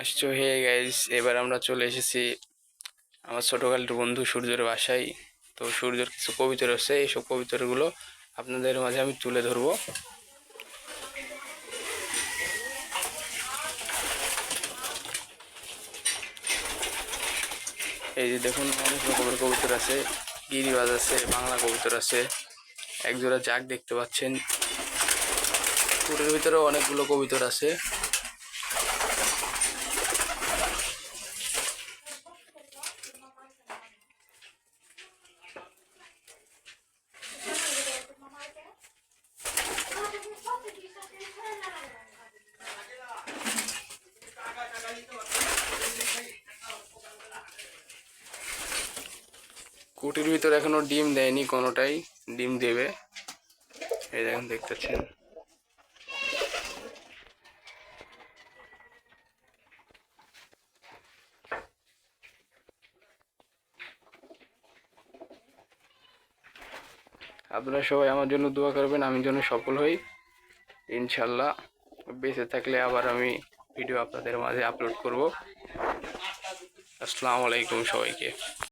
আসছো, hey guys এবার আমরা চলে এসেছি আমার ছোটকালের বন্ধু সূর্যের বাসায়। তো সূর্যের কিছু কবিতা রয়েছে এইসব কবিতাগুলো আপনাদের মাঝে আমি তুলে ধরবো। এই যে দেখুন, অনেক রকমের কবুতর আছে, গিরিবাজ আছে, বাংলা কবুতর আছে। একজোড়া জাগ দেখতে পাচ্ছেন। পুরের ভিতরেও অনেকগুলো কবুতর আছে। কুটির ভিতরে এখনও ডিম দেয়নি কোনোটাই। ডিম দেবে। এই দেখেন দেখতেছেন আপনারা সবাই আমার জন্য দোয়া করবেন, আমি যেন সফল হই। ইনশাল্লাহ, বেঁচে থাকলে আবার আমি ভিডিও আপনাদের মাঝে আপলোড করব। আসসালামু আলাইকুম সবাইকে।